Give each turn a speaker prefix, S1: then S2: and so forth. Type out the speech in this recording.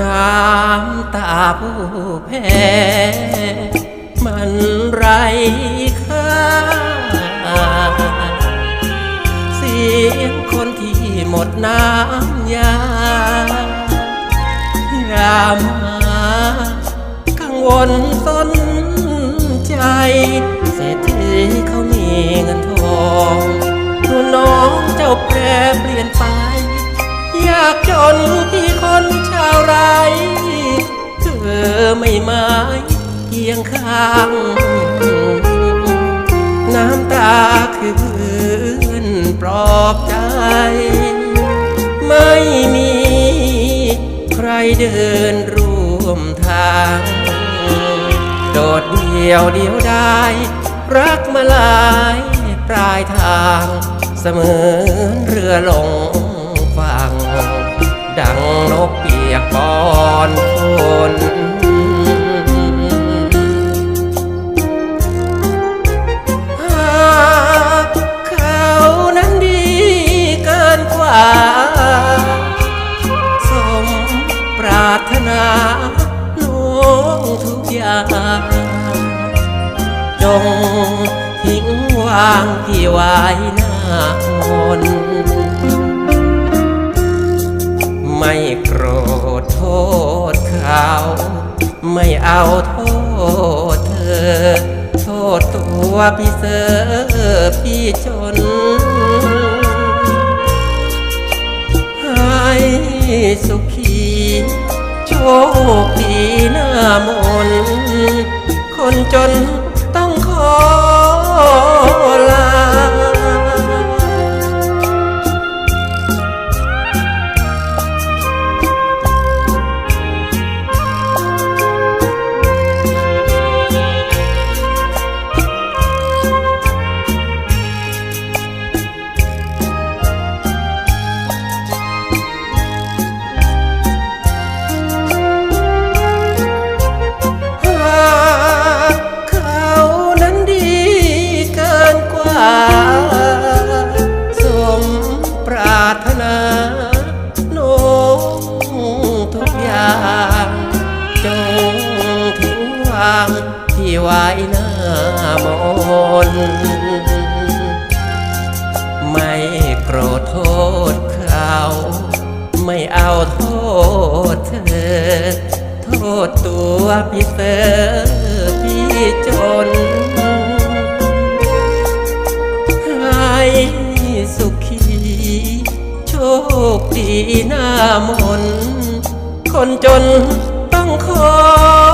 S1: น้ำตาผู้แพ้มันไรค่า เสียงคนที่หมดน้ำยา ยามากังวลสนใจ เศรษฐีเขามีเงินทองดูน้องเจ้าแปรเปลี่ยนไปอยากจนที่คน ชาวไร เธอไม่ม้เคียงข้าง น้ำตาคือเพื่อนปลอบใจ ไม่มีใครเดินร่วมทาง โดดเดี่ยวเดียวได้ รักมาหลายปลายทางเสมือนเรือลง ทุกอย่างจงทิ้งวางพี่ไว้หน้ามนไม่โกรธโทษเขา ไม่เอาโทษเธอ โทษตัวพี่เสือพี่จน ให้สุขีโชค หน้ามนคนจน ที่ไว้หน้ามนไม่โกรธโทษเขาไม่เอาโทษเธอ โทษตัวพี่เตอพี่จนให้สุขีโชคดีหน้ามน คนจนต้องขอลา